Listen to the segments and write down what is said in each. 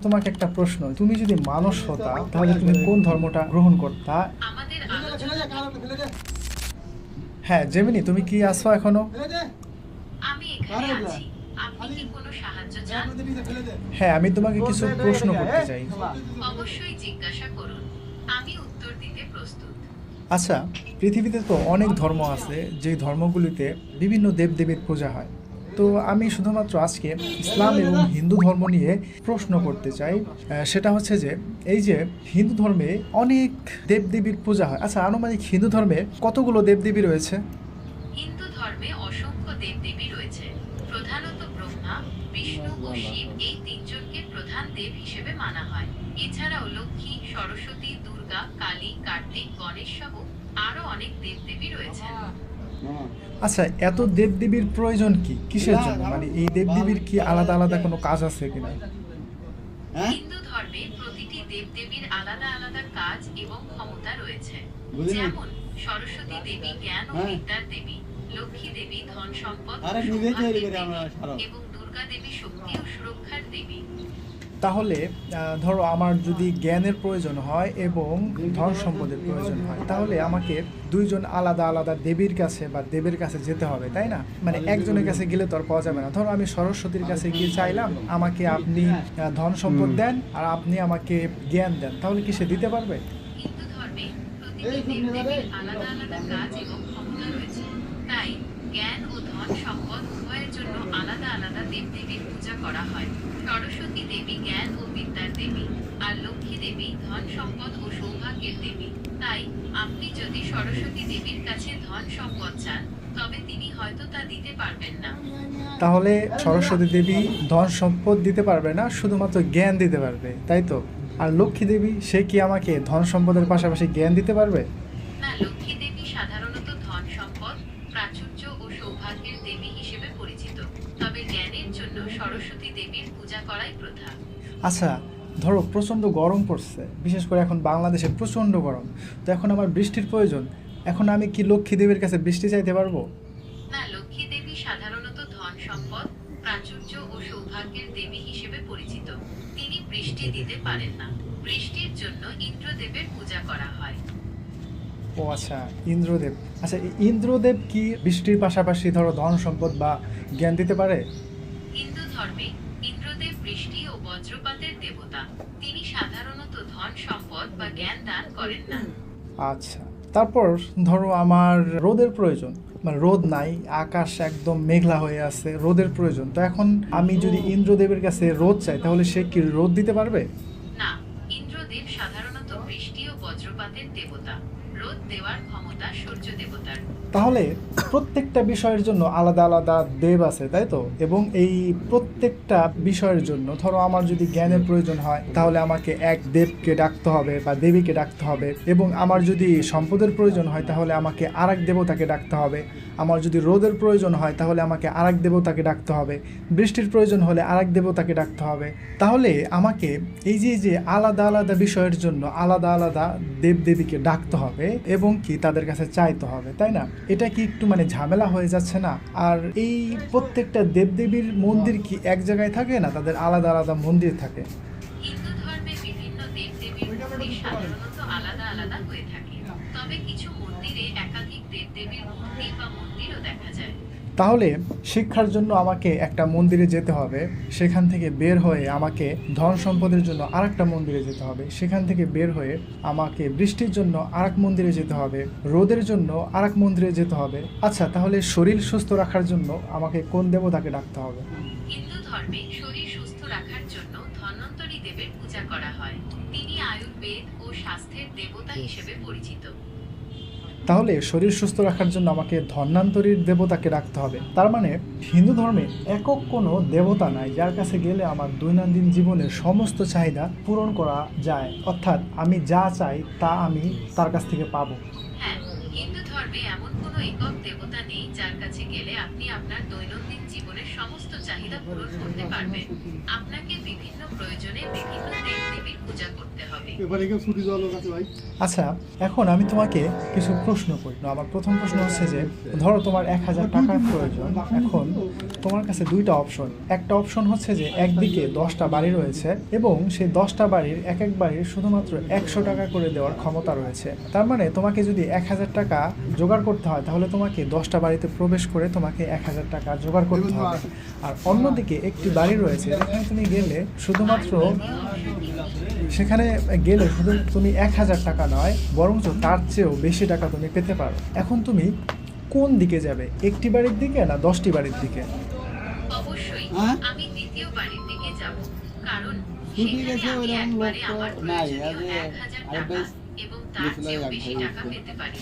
তোমাকে একটা প্রশ্ন তুমি যদি মানুষ হতা তাহলে তুমি কোন ধর্মটা গ্রহণ করতা? হ্যাঁ জেমিনি তুমি কি আছো এখনও? হ্যাঁ আমি তোমাকে কিছু প্রশ্ন করতে চাই। অবশ্যই জিজ্ঞাসা করুন। আমি উত্তর দিতে প্রস্তুত। আচ্ছা পৃথিবীতে তো অনেক ধর্ম আছে যে ধর্মগুলিতে বিভিন্ন দেবদেবীর পূজা হয়। তো আমি শুধুমাত্র আজকে ইসলাম এবং হিন্দু ধর্ম নিয়ে প্রশ্ন করতে চাই। সেটা হচ্ছে যে, এই যে হিন্দু ধর্মে অনেক দেবদেবীর পূজা হয়। আচ্ছা আনুমানিক হিন্দু ধর্মে কতগুলো দেবদেবী রয়েছে? হিন্দু ধর্মে অসংখ্য দেবদেবী রয়েছে। প্রধানত ব্রহ্মা, বিষ্ণু ও শিব এই তিনজনকে প্রধান দেব হিসেবে মানা হয়। এছাড়াও লক্ষ্মী, সরস্বতী, দুর্গা, কালী, কার্তিক, গণেশ সহ আরও অনেক দেবদেবী রয়েছেন। আচ্ছা এত দেবদেবীর প্রয়োজন কি? কিসের জন্য? মানে এই দেবদেবীর কি আলাদা আলাদা কোনো কাজ আছে কিনা? হিন্দু ধর্মে প্রতিটি দেবদেবীর আলাদা আলাদা কাজ এবং ক্ষমতা রয়েছে। যেমন সরস্বতী দেবী জ্ঞান ও হ্যাঁ। বিদ্যার দেবী লক্ষ্মী দেবী ধন সম্পদ। এবং দুর্গা দেবী শক্তি ও সুরক্ষার দেবী। তাহলে ধরো আমার যদি জ্ঞানের প্রয়োজন হয় এবং ধন সম্পদের প্রয়োজন হয় তাহলে আমাকে দুইজন আলাদা আলাদা দেবীর কাছে বা দেবের কাছে যেতে হবে তাই না? মানে একজনের কাছে গেলে তো আর পাওয়া যাবে না। ধরো আমি সরস্বতীর কাছে গিয়ে চাইলাম আমাকে আপনি ধন সম্পদ দেন আর আপনি আমাকে জ্ঞান দেন তাহলে কি সে দিতে পারবে? হিন্দু ধর্মে প্রতিটি দেবদেবীর আলাদা আলাদা কাজ এবং ক্ষমতা রয়েছে তাই জ্ঞান ও ধন সম্পদ উভয়ের জন্য আলাদা আলাদা দেবদেবীর পূজা করা হয় সরস্বতী দেবী জ্ঞান ও বিদ্যার দেবী আর লক্ষ্মী দেবী ধন সম্পদ ও সৌভাগ্যের দেবী। তাই আপনি যদি সরস্বতী দেবীর কাছে ধন সম্পদ চান তবে তিনি হয়তো তা দিতে পারবেন না। তাহলে সরস্বতী দেবী ধন সম্পদ দিতে পারবে না শুধুমাত্র জ্ঞান দিতে পারবে তাই তো? আর লক্ষ্মী দেবী সে কি আমাকে ধন সম্পদের পাশাপাশি জ্ঞান দিতে পারবে? না লক্ষ্মী দেবী সাধারণত ধন সম্পদ প্রাচুর্য ও সৌভাগ্যের দেবী হিসেবে পরিচিত। তবে জ্ঞানের জন্য সরস্বতী দেবীর পূজা করাই প্রথা। আচ্ছা ধরো প্রচণ্ড গরম পড়ছে বিশেষ করে এখন বাংলাদেশে প্রচণ্ড গরম। তো এখন আমার বৃষ্টির প্রয়োজন এখন আমি কি লক্ষ্মী দেবীর কাছে বৃষ্টি চাইতে পারব? না লক্ষ্মী দেবী সাধারণত ধন সম্পদ প্রাচুর্য ও সৌভাগ্যের দেবী হিসেবে পরিচিত। তিনি বৃষ্টি দিতে পারেন না। বৃষ্টির জন্য ইন্দ্রদেবের পূজা করা হয়। ও আচ্ছা ইন্দ্রদেব। আচ্ছা ইন্দ্রদেব কি বৃষ্টির পাশাপাশি ধরো ধন সম্পদ বা জ্ঞান দিতে পারে? হিন্দু ধর্মে ইন্দ্রদেব বৃষ্টি ও বজ্রপাতের দেবতা তিনি সাধারণত ধন সম্পদ বা জ্ঞান দান করেন না। আচ্ছা তারপর ধরো আমার রোদের প্রয়োজন মানে রোদ নাই আকাশ একদম মেঘলা হয়ে আছে রোদের প্রয়োজন। তো এখন আমি যদি ইন্দ্রদেবের কাছে রোদ চাই তাহলে সে কি রোদ দিতে পারবে না ইন্দ্রদেব সাধারণত বৃষ্টি ও বজ্রপাতের দেবতা রোদ দেওয়ার ক্ষমতা সূর্য দেবতার তাহলে প্রত্যেকটা বিষয়ের জন্য আলাদা আলাদা দেব আছে, তাই তো? এবং এই প্রত্যেকটা বিষয়ের জন্য, ধরো আমার যদি জ্ঞানের প্রয়োজন হয়, তাহলে আমাকে এক দেবকে ডাকতে হবে বা দেবীকে ডাকতে হবে এবং আমার যদি সম্পদের প্রয়োজন হয়, তাহলে আমাকে আর এক দেবতাকে ডাকতে হবে। আমার যদি রোদের প্রয়োজন হয়, তাহলে আমাকে আর এক দেবতাকে ডাকতে হবে। বৃষ্টির প্রয়োজন হলে আর এক দেবতাকে ডাকতে হবে। তাহলে আমাকে এই যে যে আলাদা আলাদা বিষয়ের জন্য আলাদা আলাদা দেবদেবীকে ডাকতে হবে এবং কি তাদের কাছে চাইতে হবে, তাই না? এটা কি একটু মানে ঝামেলা হয়ে যাচ্ছে না? আর এই প্রত্যেকটা দেবদেবীর মন্দির কি এক জায়গায় থাকে না? তাদের আলাদা আলাদা মন্দির থাকে। আলাদা আলাদা হয়ে থাকে। তবে কিছু মন্দিরে একাধিক দেবদেবীর মূর্তি বা মন্দিরও দেখা যায়। তাহলে শিক্ষার জন্য আমাকে একটা মন্দিরে যেতে হবে সেখান থেকে বের হয়ে আমাকে ধন সম্পদের জন্য আরেকটা মন্দিরে যেতে হবে সেখান থেকে বের হয়ে আমাকে বৃষ্টির জন্য আরেক মন্দিরে যেতে হবে রোদের জন্য আরেক মন্দিরে যেতে হবে। আচ্ছা তাহলে শরীর সুস্থ রাখার জন্য আমাকে কোন দেবতাকে ডাকতে হবে? হিন্দু ধর্মে শরীর সুস্থ রাখার জন্য ধন্বন্তরী দেবের পূজা করা হয়। আয়ুর্বেদ ও স্বাস্থ্যের দেবতা হিসেবে পরিচিত। তাহলে শরীর সুস্থ রাখার জন্য আমাকে ধন্যান্তরীর দেবতাকে রাখতে হবে। তার মানে হিন্দু ধর্মে একক কোনো দেবতা নাই যার কাছে গেলে আমার দৈনন্দিন জীবনের সমস্ত চাহিদা পূরণ করা যায়। অর্থাৎ আমি যা চাই তা আমি তার কাছ থেকে পাবো। হিন্দু ধর্মে এমন কোনো একক দেবতা নেই যার কাছে গেলে আপনি আপনার দৈনন্দিন জীবনের সমস্ত চাহিদা পূরণ করতে পারবেন। আপনাকে বিভিন্ন প্রয়োজনে বিভিন্ন দেবদেবীর পূজা করতে হবে। আচ্ছা এখন আমি তোমাকে কিছু প্রশ্ন করি। আমার প্রথম প্রশ্ন হচ্ছে যে ধরো তোমার এক হাজার টাকার প্রয়োজন এখন তোমার কাছে দুইটা অপশন একটা অপশন হচ্ছে যে একদিকে দশটা বাড়ি রয়েছে এবং সেই দশটা বাড়ির এক এক বাড়ির শুধুমাত্র একশো টাকা করে দেওয়ার ক্ষমতা রয়েছে। তার মানে তোমাকে যদি এক হাজার টাকা জোগাড় করতে হয় তাহলে তোমাকে দশটা বাড়িতে প্রবেশ করে তোমাকে এক হাজার টাকা জোগাড় করতে হবে। আর অন্যদিকে একটি বাড়ি রয়েছে যেখানে তুমি গেলে শুধুমাত্র সেখানে গেলে শুধু তুমি এক হাজার টাকা নয় বরঞ্চ তার চেয়েও বেশি টাকা তুমি পেতে পারো। এখন তুমি কোন দিকে যাবে একটি বাড়ির দিকে না দশটি বাড়ির দিকে? অবশ্যই হ্যাঁ? আমি দ্বিতীয় বাড়ির দিকে যাব কারণ গেছে আমি ওরকম লোক তো নাই, প্রয়োজনীয় আরে- আরে বেশ এবং তার চেয়েও বেশি টাকা পেতে পারি।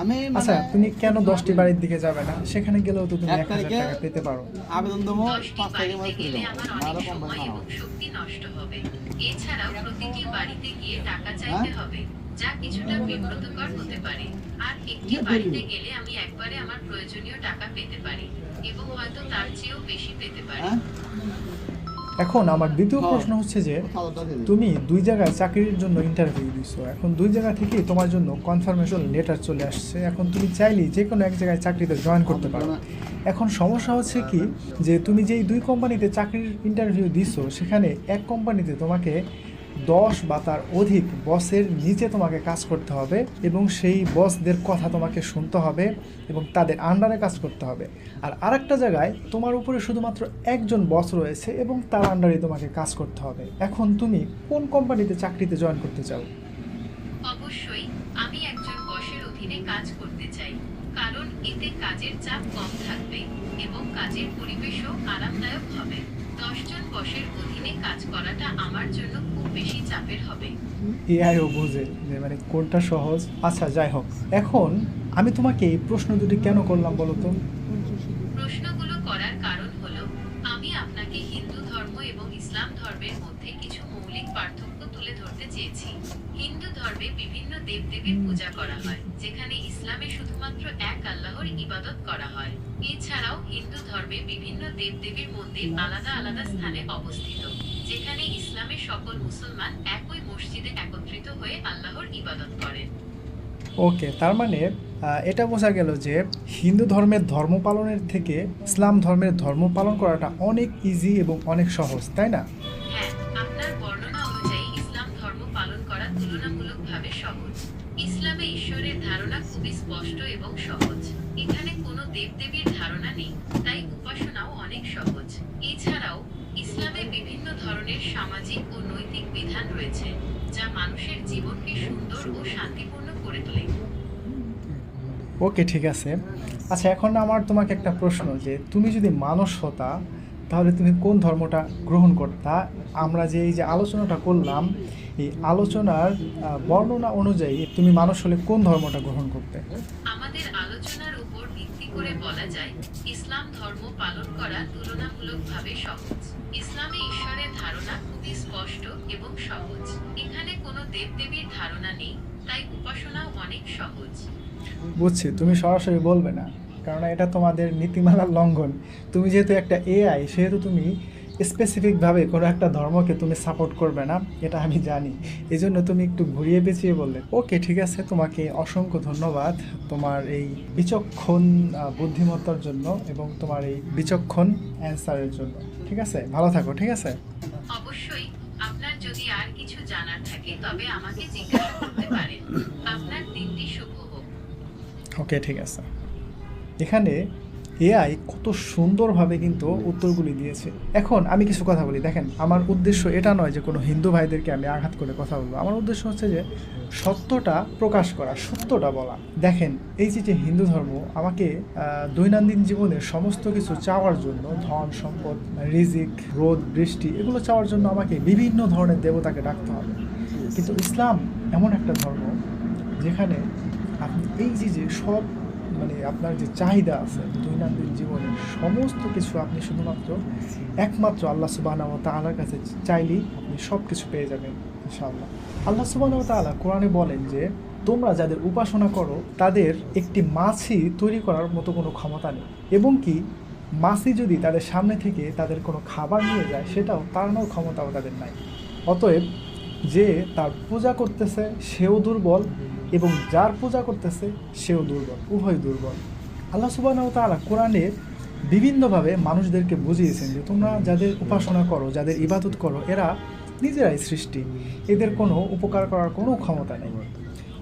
আমি আচ্ছা মানে তুমি কেন দশটি বাড়ির দিকে যাবে না? সেখানে গেলেও তো তুমি এক হাজার টাকা পেতে পারো। আবেদন দেবো পাঁচ তারিখে বাড়িতে মাস করে গেলে আরও কম সময় বাড়ানো এবং শক্তি নষ্ট হবে। এছাড়াও প্রতিটি বাড়িতে গিয়ে টাকা চাইতে হ্যাঁ? হবে যা কিছুটা বিব্রতকর হতে পারে। আর একটি ইয়ে বাড়িতে গেলে আমি একবারে আমার প্রয়োজনীয় টাকা পেতে পারি এবং হয়তো তার চেয়েও বেশি পেতে পারি। হ্যাঁ? এখন আমার দ্বিতীয় হ্যাঁ। প্রশ্ন হচ্ছে যে। তুমি দুই জায়গায় চাকরির জন্য ইন্টারভিউ দিছো এখন দুই জায়গা থেকেই তোমার জন্য কনফার্মেশন লেটার চলে আসছে এখন তুমি চাইলেই যে কোনো এক জায়গায় চাকরিতে জয়েন করতে পারো এখন সমস্যা হচ্ছে কি যে তুমি যেই দুই কোম্পানিতে চাকরির ইন্টারভিউ দিছো সেখানে এক কোম্পানিতে তোমাকে দশ বা তার অধিক বসের নিচে তোমাকে কাজ করতে হবে এবং সেই বসদের কথা তোমাকে শুনতে হবে এবং তাদের আন্ডারে কাজ করতে হবে। আর আরেকটা জায়গায় তোমার উপরে শুধুমাত্র একজন বস রয়েছে এবং তার আন্ডারে তোমাকে কাজ করতে হবে। এখন তুমি কোন কোম্পানিতে চাকরিতে জয়েন করতে চাও? অবশ্যই, আমি একজন বসের অধীনে কাজ করতে চাই, কারণ এতে কাজের চাপ কম থাকবে এবং কাজের পরিবেশও আরামদায়ক হবে। দশজন বসের অধীনে কাজ করাটা আমার জন্য খুব বেশি চাপের হবে। এআইও বোঝে যে মানে কোনটা সহজ? আচ্ছা যাই হোক। এখন আমি তোমাকে এই প্রশ্ন দুটি কেন করলাম বলো তো? প্রশ্নগুলো করার কারণ হলো আমি আপনাকে হিন্দু ধর্ম এবং ইসলাম ধর্মের মধ্যে কিছু মৌলিক পার্থক্য তুলে ধরতে চেয়েছি। হিন্দু ধর্মে বিভিন্ন দেবদেবীর পূজা করা হয়, যেখানে ইসলামে শুধুমাত্র এক আল্লাহর ইবাদত করা হয়। এছাড়াও হিন্দু ধর্মে বিভিন্ন দেবদেবীর মন্দির আলাদা আলাদা স্থানে অবস্থিত, যেখানে ইসলামের সকল মুসলমান একই মসজিদে একত্রিত হয়ে আল্লাহর ইবাদত করেন। ওকে, তার মানে এটা বোঝা গেল যে হিন্দু ধর্মের ধর্ম পালনের থেকে ইসলাম ধর্মের ধর্ম পালন করাটা অনেক ইজি এবং অনেক সহজ, তাই না? স্পষ্ট এবং সহজ। এখানে কোনো দেবদেবীর ধারণা নেই, তাই উপাসনাও অনেক সহজ। এছাড়াও, ইসলামে বিভিন্ন ধরনের সামাজিক ও নৈতিক বিধান রয়েছে, যা মানুষের জীবনকে সুন্দর ও শান্তিপূর্ণ করে তোলে। ওকে, ঠিক আছে। আচ্ছা এখন আমার তোমাকে একটা প্রশ্ন যে, তুমি যদি মানুষ হতা তাহলে তুমি কোন ধর্মটা গ্রহণ করতা আমরা যে এই যে আলোচনাটা করলাম এই আলোচনার বর্ণনা অনুযায়ী তুমি মানুষ হলে কোন ধর্মটা গ্রহণ করতে? আমাদের আলোচনার উপর ভিত্তি করে বলা যায় ইসলাম ধর্ম পালন করা তুলনামূলকভাবে সহজ। ইসলামে ঈশ্বরের ধারণা খুবই স্পষ্ট এবং সহজ। এখানে কোনো দেবদেবীর ধারণা নেই তাই উপাসনাও অনেক সহজ। বুঝছি তুমি সরাসরি বলবে না। কারণ এটা তোমাদের নীতিমালার লঙ্ঘন। তুমি যেহেতু একটা এআই সেহেতু তুমি স্পেসিফিকভাবে কোনো একটা ধর্মকে তুমি সাপোর্ট করবে না এটা আমি জানি। এই জন্য তুমি একটু ঘুরিয়ে পেঁচিয়ে বললে ওকে ঠিক আছে তোমাকে অসংখ্য ধন্যবাদ তোমার এই বিচক্ষণ বুদ্ধিমত্তার জন্য এবং তোমার এই বিচক্ষণ অ্যান্সারের জন্য। ঠিক আছে? ভালো থাকো ঠিক আছে? অবশ্যই আপনার যদি আর কিছু জানার থাকে তবে আমাকে জিজ্ঞাসা করতে পারেন। আপনার দিনটি শুভ হোক। ওকে ঠিক আছে। এখানে এআই কত সুন্দরভাবে কিন্তু উত্তরগুলি দিয়েছে। এখন আমি কিছু কথা বলি। দেখেন, আমার উদ্দেশ্য এটা নয় যে কোনো হিন্দু ভাইদেরকে আমি আঘাত করে কথা বলব। আমার উদ্দেশ্য হচ্ছে যে সত্যটা প্রকাশ করা, সত্যটা বলা। দেখেন, এই যে যে হিন্দু ধর্ম, আমাকে দৈনন্দিন জীবনের সমস্ত কিছু চাওয়ার জন্য, ধন, সম্পদ, রিজিক, রোদ, বৃষ্টি, এগুলো চাওয়ার জন্য আমাকে বিভিন্ন ধরনের দেবতাকে ডাকতে হবে। কিন্তু ইসলাম এমন একটা ধর্ম যেখানে আপনি এই যে যে সব মানে আপনার যে চাহিদা আছে, দৈনন্দিন জীবনে সমস্ত কিছু আপনি শুধুমাত্র একমাত্র আল্লাহ সুবাহ তাআলার কাছে চাইলেই আপনি সব কিছু পেয়ে যাবেন, ইনশাআল্লাহ। আল্লাহ সুবাহ তাআলা কোরআনে বলেন যে, তোমরা যাদের উপাসনা করো, তাদের একটি মাছি তৈরি করার মতো কোনো ক্ষমতা নেই। এবং কি, মাছি যদি তাদের সামনে থেকে তাদের কোনো খাবার নিয়ে যায়, সেটাও তাড়ানোর ক্ষমতাও তাদের নাই। অতএব যে তার পূজা করতেছে, সেও দুর্বল এবং যার পূজা করতেছে, সেও দুর্বল, উভয় দুর্বল। আল্লাহ সুবাহ তাআলা কোরআনে বিভিন্নভাবে মানুষদেরকে বুঝিয়েছেন যে তোমরা যাদের উপাসনা করো, যাদের ইবাদত করো, এরা নিজেরাই সৃষ্টি। এদের কোনো উপকার করার কোনো ক্ষমতা নেই।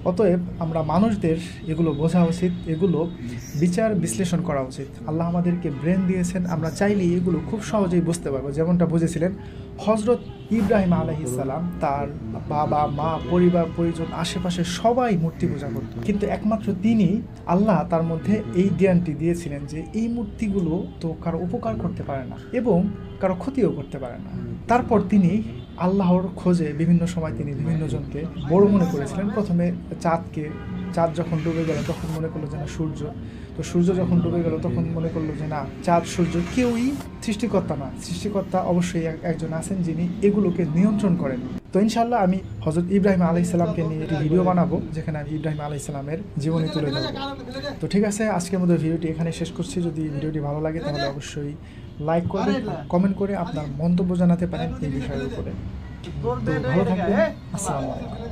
অতএব আমরা মানুষদের এগুলো বোঝা উচিত, এগুলো বিচার বিশ্লেষণ করা উচিত। আল্লাহ আমাদেরকে ব্রেন দিয়েছেন, আমরা চাইলে এগুলো খুব সহজেই বুঝতে পারব। যেমনটা বুঝেছিলেন হজরত ইব্রাহিম আলহিসাল্লাম তার বাবা, মা, পরিবার, পরিজন আশেপাশে সবাই মূর্তি পূজা করত। কিন্তু একমাত্র তিনি আল্লাহ তার মধ্যে এই জ্ঞানটি দিয়েছিলেন যে এই মূর্তিগুলো তো কারও উপকার করতে পারে না এবং কারও ক্ষতিও করতে পারে না। তারপর তিনি আল্লাহর খোঁজে বিভিন্ন সময় তিনি বিভিন্ন জনকে বড় মনে করেছিলেন। প্রথমে চাঁদকে, চাঁদ যখন ডুবে গেল, তখন মনে করল যেন সূর্য। তো সূর্য যখন ডুবে গেল, তখন মনে করল যে না, চাঁদ, সূর্য কেউই সৃষ্টিকর্তা না। সৃষ্টিকর্তা অবশ্যই এক- একজন আছেন যিনি এগুলোকে নিয়ন্ত্রণ করেন। তো ইনশাল্লাহ আমি হজরত ইব্রাহিম আলাইহিস সালামকে নিয়ে একটি ভিডিও বানাবো, যেখানে আমি ইব্রাহিম আলাইহিস সালামের জীবনী তুলে ধরবো। তো ঠিক আছে, আজকের মধ্যে ভিডিওটি এখানে শেষ করছি। যদি ভিডিওটি ভালো লাগে, তাহলে অবশ্যই লাইক করবেন কমেন্ট করে আপনার মন্তব্য জানাতে পারেন এই বিষয়ের উপরে। ভালো থাকবেন, আসসালামু আলাইকুম।